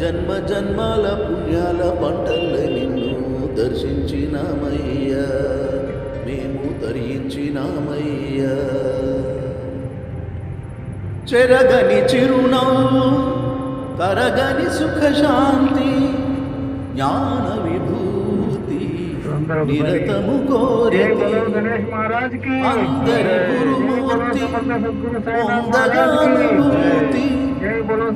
జన్మ జన్మాల పుణ్యాల పంటల్లే నిన్ను దర్శించినామయ్యా. మేము తరించినామయ్యా. చెరగని చిరునవ్వు సుఖ సుఖశాంతి జ్ఞాన విభూతి నిరతము కోరేది అందరి గురుమూర్తి పొందగానుభూతి की जय बोलो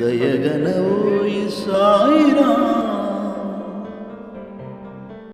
ದಯಗನವೋ ಈ ಸಾಯಿರಾಮ